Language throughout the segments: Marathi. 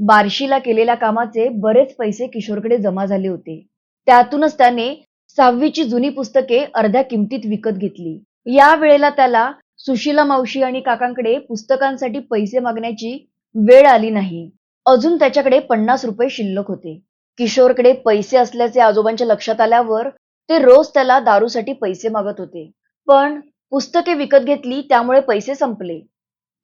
बार्शीला केलेल्या कामाचे बरेच पैसे किशोरकडे जमा झाले होते. त्यातूनच त्याने सहावीची जुनी पुस्तके अर्ध्या किमतीत विकत घेतली. या वेळेला त्याला सुशीला मावशी आणि काकांकडे पुस्तकांसाठी पैसे मागण्याची वेळ आली नाही. अजून त्याच्याकडे पन्नास रुपये शिल्लक होते. किशोरकडे पैसे असल्याचे आजोबांच्या लक्षात आल्यावर ते रोज त्याला दारूसाठी पैसे मागत होते. पण पुस्तके विकत घेतली त्यामुळे पैसे संपले.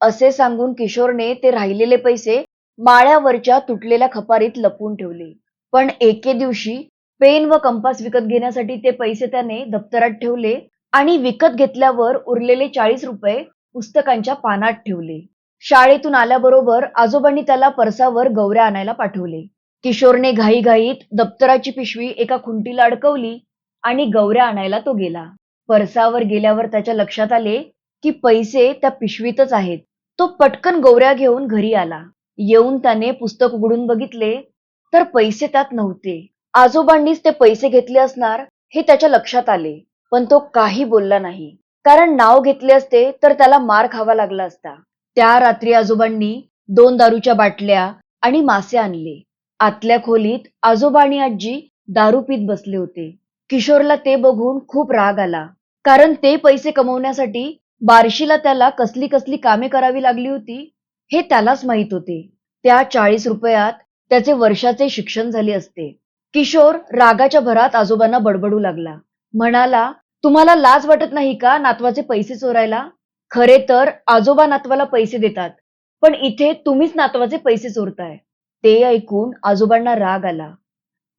असे सांगून किशोरने ते राहिलेले पैसे माळ्यावरच्या तुटलेल्या खपारीत लपवून ठेवले. पण एके दिवशी पेन व कंपास विकत घेण्यासाठी ते पैसे त्याने दप्तरात ठेवले आणि विकत घेतल्यावर उरलेले चाळीस रुपये पुस्तकांच्या पानात ठेवले. शाळेतून आल्याबरोबर आजोबांनी त्याला परसावर गौऱ्या आणायला पाठवले. किशोरने घाईघाईत दप्तराची पिशवी एका खुंटीला अडकवली आणि गौऱ्या आणायला तो गेला. परसावर गेल्यावर त्याच्या लक्षात आले की पैसे त्या पिशवीतच आहेत. तो पटकन गौऱ्या घेऊन घरी आला. येऊन त्याने पुस्तक उघडून बघितले तर पैसे त्यात नव्हते. आजोबांनीच ते पैसे घेतले असणार हे त्याच्या लक्षात आले पण तो काही बोलला नाही. कारण नाव घेतले असते तर त्याला मार खावा लागला असता. त्या रात्री आजोबांनी दोन दारूच्या बाटल्या आणि मासे आणले. आतल्या खोलीत आजोबा आणि आजी दारू पीत बसले होते. किशोरला ते बघून खूप राग आला. कारण ते पैसे कमवण्यासाठी बार्शीला त्याला कसली कसली कामे करावी लागली होती हे त्यालाच माहीत होते. त्या चाळीस रुपयात त्याचे वर्षाचे शिक्षण झाले असते. किशोर रागाच्या भरात आजोबांना बडबडू लागला. म्हणाला तुम्हाला लाज वाटत नाही का नातवाचे पैसे चोरायला? खरे तर आजोबा नातवाला पैसे देतात पण इथे तुम्हीच नातवाचे पैसे चोरताय. ते ऐकून आजोबांना राग आला.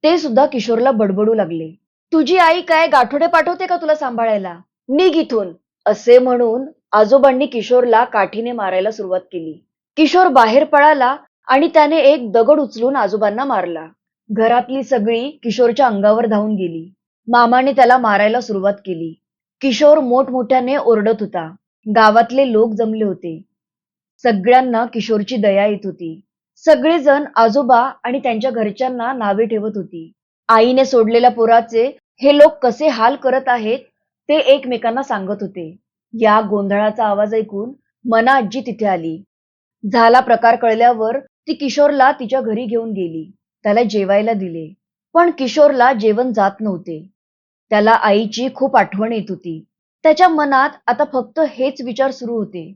ते सुद्धा किशोरला बडबडू लागले. तुझी आई काय गाठोडे पाठवते का तुला सांभाळायला? निघ इथून. असे म्हणून आजोबांनी किशोरला काठीने मारायला सुरुवात केली. किशोर बाहेर पळाला आणि त्याने एक दगड उचलून आजोबांना मारला. घरातली सगळी किशोरच्या अंगावर धावून गेली. मामाने त्याला मारायला सुरुवात केली. किशोर मोठमोठ्याने ओरडत होता. गावातले लोक जमले होते. सगळ्यांना किशोरची दया येत होती. सगळेजण आजोबा आणि त्यांच्या घरच्यांना नावे ठेवत होती. आईने सोडलेल्या पोराचे हे लोक कसे हाल करत आहेत ते एकमेकांना सांगत होते. या गोंधळाचा आवाज ऐकून मना आजी तिथे आली. झाला प्रकार कळल्यावर ती किशोरला तिच्या घरी घेऊन गेली. त्याला जेवायला दिले. पण किशोरला जेवण जात नव्हते. त्याला आईची खूप आठवण येत होती. त्याच्या मनात आता फक्त हेच विचार सुरू होते.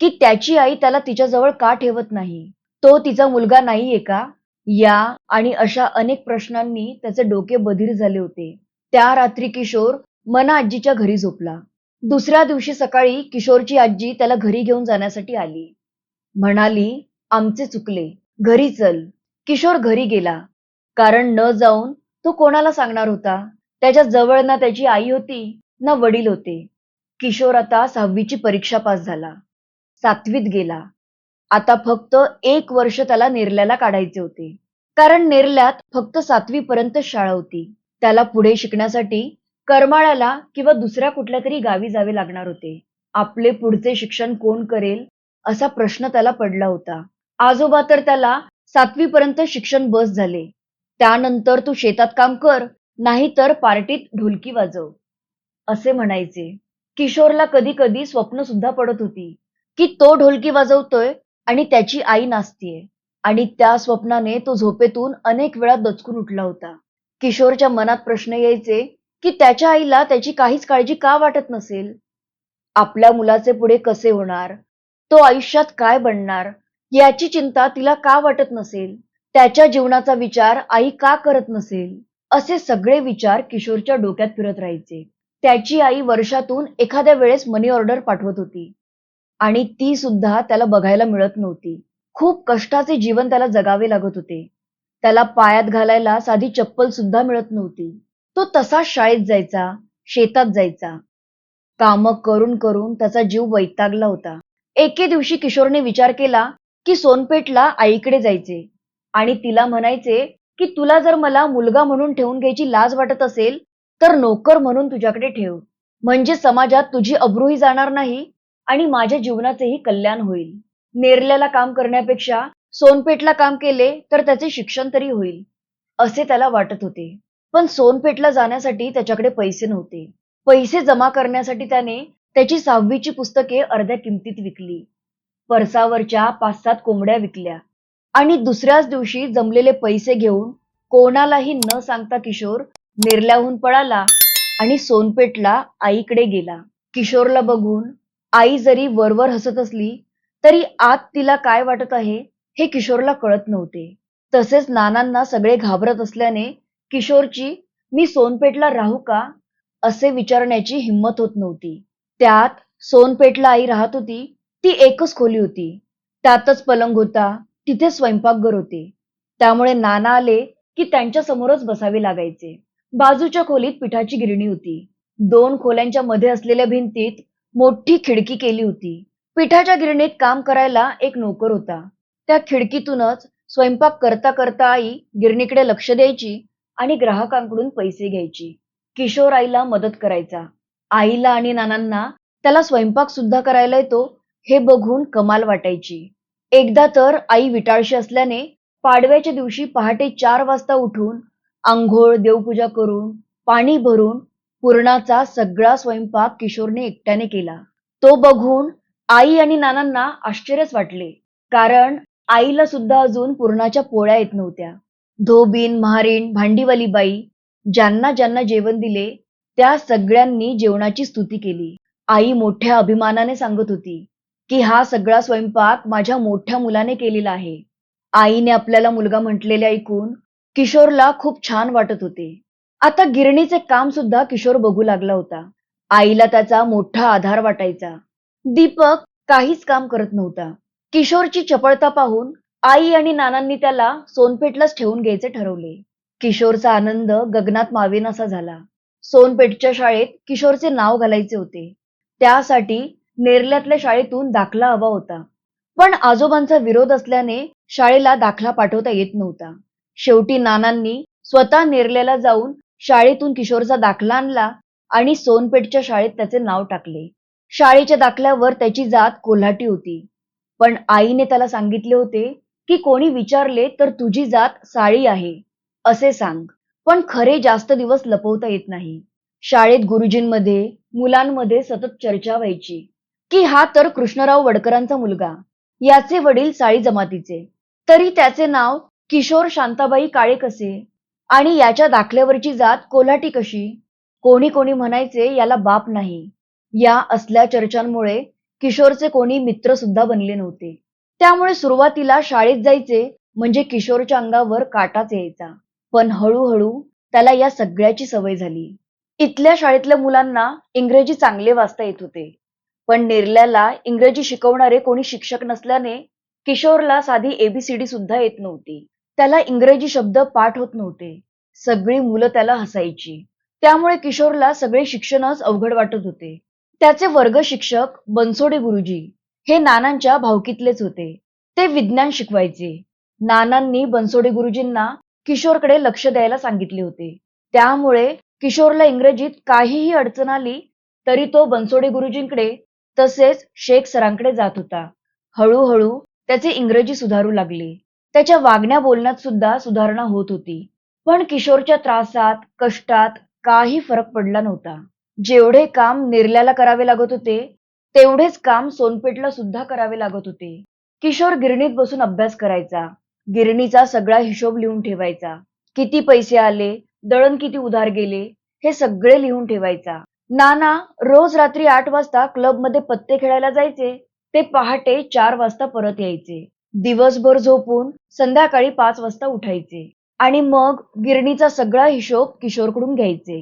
की त्याची आई त्याला तिच्याजवळ का ठेवत नाही? तो तिचा मुलगा नाहीये का? या आणि अशा अनेक प्रश्नांनी त्याचे डोके बधीर झाले होते. त्या रात्री किशोर मना आजीच्या घरी झोपला. दुसऱ्या दिवशी सकाळी किशोरची आजी त्याला घरी घेऊन जाण्यासाठी आली. म्हणाली आमचे चुकले. घरी चल. किशोर घरी गेला. कारण न जाऊन तो कोणाला सांगणार होता? त्याच्याजवळ ना त्याची आई होती ना वडील होते. किशोर आता सहावीची परीक्षा पास झाला. सातवीत गेला. आता फक्त एक वर्ष त्याला नेरल्याला काढायचे होते. कारण नेरल्यात फक्त सातवी पर्यंत शाळा होती. त्याला पुढे शिकण्यासाठी करमाळ्याला किंवा दुसऱ्या कुठल्या तरी गावी जावे लागणार होते. आपले पुढचे शिक्षण कोण करेल? असा प्रश्न त्याला पडला होता. आजोबा तर त्याला सातवी पर्यंत शिक्षण बस झाले. त्यानंतर तू शेतात काम कर नाही तर पार्टीत ढोलकी वाजव. असे म्हणायचे. किशोरला कधी कधी स्वप्न सुद्धा पडत होती की तो ढोलकी वाजवतोय आणि त्याची आई नाचतीये. आणि त्या स्वप्नाने तो झोपेतून अनेक वेळा दचकून उठला होता. किशोरच्या मनात प्रश्न यायचे की त्याच्या आईला त्याची काहीच काळजी का वाटत नसेल? आपल्या मुलाचे पुढे कसे होणार? तो आयुष्यात काय बनणार? याची चिंता तिला का वाटत नसेल? त्याच्या जीवनाचा विचार आई का करत नसेल? असे सगळे विचार किशोरच्या डोक्यात फिरत राहायचे. त्याची आई वर्षातून एखाद्या वेळेस मनी ऑर्डर पाठवत होती. आणि ती सुद्धा त्याला बघायला मिळत नव्हती. खूप कष्टाचे जीवन त्याला जगावे लागत होते. त्याला पायात घालायला साधी चप्पल सुद्धा मिळत नव्हती. तो तसा शाळेत जायचा शेतात जायचा. काम करून करून त्याचा जीव वैतागला होता. एके दिवशी किशोरने विचार केला की सोनपेठला आईकडे जायचे आणि तिला म्हणायचे की तुला जर मला मुलगा म्हणून ठेवून घ्यायची लाज वाटत असेल तर नोकर म्हणून तुझ्याकडे ठेव. म्हणजे समाजात तुझी अब्रूही जाणार नाही आणि माझ्या जीवनाचेही कल्याण होईल. नेरल्याला काम करण्यापेक्षा सोनपेठला काम केले तर त्याचे शिक्षण तरी होईल. असे त्याला वाटत होते. पण सोनपेठला जाण्यासाठी त्याच्याकडे पैसे नव्हते. पैसे जमा करण्यासाठी त्याने त्याची सहावीची पुस्तके अर्ध्या किमतीत विकली. परसावरच्या पाच सात कोंबड्या विकल्या. आणि दुसऱ्याच दिवशी जमलेले पैसे घेऊन कोणालाही न सांगता किशोर निर्ल्याहून पळाला आणि सोनपेठला आईकडे गेला. किशोरला बघून आई जरी वरवर हसत असली तरी आत तिला काय वाटत आहे हे किशोरला कळत नव्हते. तसेच नानांना सगळे घाबरत असल्याने किशोरची मी सोनपेठला राहू का? असे विचारण्याची हिंमत होत नव्हती. त्यात सोनपेठला आई राहत होती ती एकच खोली होती. त्यातच पलंग होता तिथे स्वयंपाकघर होते. त्यामुळे नाना आले की त्यांच्या समोरच बसावे लागायचे. बाजूच्या खोलीत पिठाची गिरणी होती. दोन खोल्यांच्या मध्ये असलेल्या भिंतीत मोठी खिडकी केली होती. पिठाच्या गिरणीत काम करायला एक नोकर होता. त्या खिडकीतूनच स्वयंपाक करता करता आई गिरणीकडे लक्ष द्यायची आणि ग्राहकांकडून पैसे घ्यायची. किशोर आईला मदत करायचा. आईला आणि नानांना त्याला स्वयंपाक सुद्धा करायला येतो हे बघून कमाल वाटायची. एकदा तर आई विटाळशी असल्याने पाडव्याच्या दिवशी पहाटे चार वाजता उठून आंघोळ देवपूजा करून पाणी भरून पुरणाचा सगळा स्वयंपाक किशोरने एकट्याने केला. तो बघून आई आणि नानांना आश्चर्यच वाटले कारण आईला सुद्धा अजून पुरणाच्या पोळ्या येत नव्हत्या. धोबीन महारीण भांडीवाली बाई ज्यांना ज्यांना जेवण दिले त्या सगळ्यांनी जेवणाची स्तुती केली. आई मोठ्या अभिमानाने सांगत होती की हा सगळा स्वयंपाक माझ्या मोठ्या मुलाने केलेला आहे. आईने आपल्याला मुलगा म्हटलेले ऐकून किशोरला खूप छान वाटत होते. आता गिरणीचे काम सुद्धा किशोर बघू लागला होता. आईला त्याचा मोठा आधार वाटायचा. दीपक काहीच काम करत नव्हता. किशोरची चपळता पाहून आई आणि नानांनी त्याला सोनपेठलाच ठेवून घ्यायचे ठरवले. किशोरचा आनंद गगनात मावेनासा झाला. सोनपेठच्या शाळेत किशोरचे नाव घालायचे होते. त्यासाठी नेरल्यातल्या शाळेतून दाखला हवा होता. पण आजोबांचा विरोध असल्याने शाळेला दाखला पाठवता येत नव्हता. शेवटी नानांनी स्वतः नेरल्याला जाऊन शाळेतून किशोरचा दाखला आणला आणि सोनपेठच्या शाळेत त्याचे नाव टाकले. शाळेच्या दाखल्यावर त्याची जात कोल्हाटी होती. पण आईने त्याला सांगितले होते की कोणी विचारले तर तुझी जात साळी आहे असे सांग. पण खरे जास्त दिवस लपवता येत नाही. शाळेत गुरुजींमध्ये मुलांमध्ये सतत चर्चा व्हायची. की हा तर कृष्णराव वडकरांचा मुलगा याचे वडील साळी जमातीचे. तरी त्याचे नाव किशोर शांताबाई काळे कसे? आणि याच्या दाखल्यावरची जात कोल्हाटी कशी? कोणी कोणी म्हणायचे याला बाप नाही. या असल्या चर्चांमुळे किशोरचे कोणी मित्र सुद्धा बनले नव्हते. त्यामुळे सुरुवातीला शाळेत जायचे म्हणजे किशोरच्या अंगावर काटाच यायचा. पण हळूहळू त्याला या सगळ्याची सवय झाली. इथल्या शाळेतल्या मुलांना इंग्रजी चांगले वाचता येत होते. पण नेरल्याला इंग्रजी शिकवणारे कोणी शिक्षक नसल्याने किशोरला साधी एबीसीडी सुद्धा येत नव्हती. त्याला इंग्रजी शब्द पाठ होत नव्हते. सगळी मुलं त्याला हसायची. त्यामुळे किशोरला सगळे शिक्षणच अवघड वाटत होते. त्याचे वर्ग शिक्षक बनसोडे गुरुजी हे नानांच्या भावकीतलेच होते. ते विज्ञान शिकवायचे. नानांनी बनसोडे गुरुजींना किशोरकडे लक्ष द्यायला सांगितले होते. त्यामुळे किशोरला इंग्रजीत काहीही अडचण आली तरी तो बनसोडे गुरुजींकडे तसेच शेख सरांकडे जात होता. हळूहळू त्याचे इंग्रजी सुधारू लागले. त्याच्या वागण्या बोलण्यात सुद्धा सुधारणा होत होती. पण किशोरच्या त्रासात कष्टात काही फरक पडला नव्हता. जेवढे काम निर्ल्याला करावे लागत होते तेवढेच काम सोनपेठला सुद्धा करावे लागत होते. किशोर गिरणीत बसून अभ्यास करायचा. गिरणीचा सगळा हिशोब लिहून ठेवायचा. किती पैसे आले दळण किती उधार गेले हे सगळे लिहून ठेवायचा. नाना रोज रात्री आठ वाजता क्लबमध्ये पत्ते खेळायला जायचे. ते पहाटे चार वाजता परत यायचे. दिवसभर झोपून संध्याकाळी पाच वाजता उठायचे. आणि मग गिरणीचा सगळा हिशोब किशोरकडून घ्यायचे.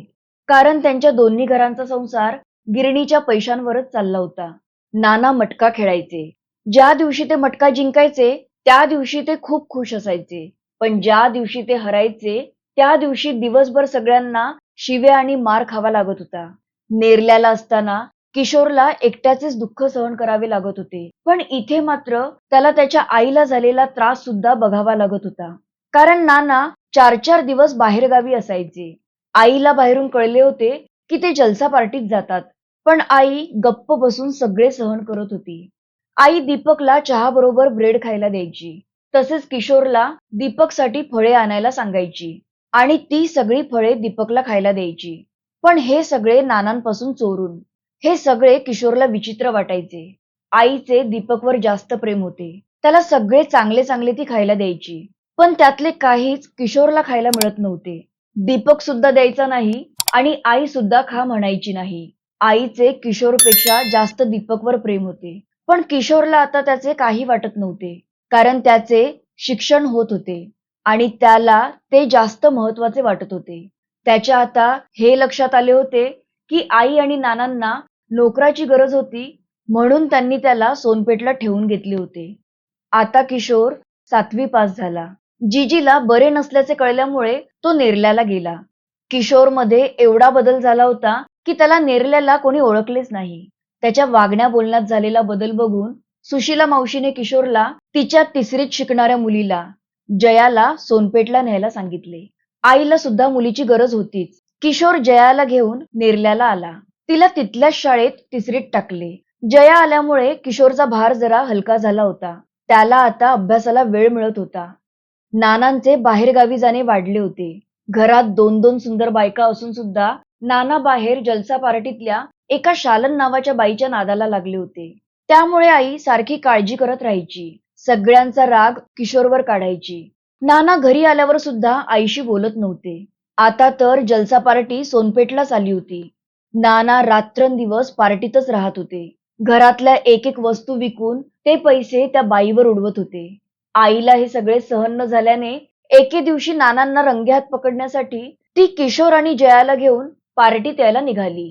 कारण त्यांच्या दोन्ही घरांचा संसार गिरणीच्या पैशांवरच चालला होता. नाना मटका खेळायचे. ज्या दिवशी ते मटका जिंकायचे त्या दिवशी ते खूप खुश असायचे. पण ज्या दिवशी ते हरायचे त्या दिवशी दिवसभर सगळ्यांना शिव्या आणि मार खावा लागत होता. नेरल्याला असताना किशोरला एकट्याचेच दुःख सहन करावे लागत होते. पण इथे मात्र त्याला त्याच्या आईला झालेला त्रास सुद्धा बघावा लागत होता. कारण नाना चार चार दिवस बाहेरगावी असायचे. आईला बाहेरून कळले होते की ते जलसा पार्टीत जातात. पण आई गप्प बसून सगळे सहन करत होती. आई दीपकला चहा बरोबर ब्रेड खायला द्यायची. तसेच किशोरला दीपकसाठी फळे आणायला सांगायची. आणि ती सगळी फळे दीपकला खायला द्यायची. पण हे सगळे नानांपासून चोरून. हे सगळे किशोरला विचित्र वाटायचे. आईचे दीपकवर जास्त प्रेम होते. त्याला सगळे चांगले चांगले ती खायला द्यायची. पण त्यातले काहीच किशोरला खायला मिळत नव्हते. दीपक सुद्धा द्यायचा नाही आणि आई सुद्धा खा म्हणायची नाही. आईचे किशोरपेक्षा जास्त दीपकवर प्रेम होते. पण किशोरला आता त्याचे काही वाटत नव्हते कारण त्याचे शिक्षण होत होते आणि त्याला ते जास्त महत्त्वाचे वाटत होते. त्याच्या आता हे लक्षात आले होते की आई आणि नानांना नोकराची गरज होती म्हणून त्यांनी त्याला सोनपेठला ठेवून घेतले होते. आता किशोर सातवी पास झाला. जिजीला बरे नसल्याचे कळल्यामुळे तो नेरल्याला गेला. किशोरमध्ये एवढा बदल झाला होता की त्याला नेरल्याला कोणी ओळखलेच नाही. त्याच्या वागण्या बोलण्यात झालेला बदल बघून सुशीला मावशीने किशोरला तिच्या तिसरीत शिकणाऱ्या मुलीला जयाला सोनपेठला न्यायला सांगितले. आईला सुद्धा मुलीची गरज होतीच. किशोर जयाला घेऊन नेरल्याला आला. तिला तिथल्याच शाळेत तिसरीत टाकले. जया आल्यामुळे किशोरचा भार जरा हलका झाला होता. त्याला आता अभ्यासाला वेळ मिळत होता. नानांचे बाहेरगावी जाणे वाढले होते. घरात दोन दोन सुंदर बायका असून सुद्धा नाना बाहेर जलसा पार्टीतल्या एका शालन नावाच्या बाईच्या नादाला लागले होते. त्यामुळे आई सारखी काळजी करत राहायची. सगळ्यांचा राग किशोरवर काढायची. नाना घरी आल्यावर सुद्धा आईशी बोलत नव्हते. आता तर जलसा पार्टी सोनपेठलाच आली होती. नाना रात्रंदिवस पार्टीतच राहत होते. घरातल्या एक एक वस्तू विकून ते पैसे त्या बाईवर उडवत होते. आईला हे सगळे सहन न झाल्याने एके दिवशी नानांना रंगेहात पकडण्यासाठी ती किशोर आणि जयाला घेऊन पार्टीत यायला निघाली.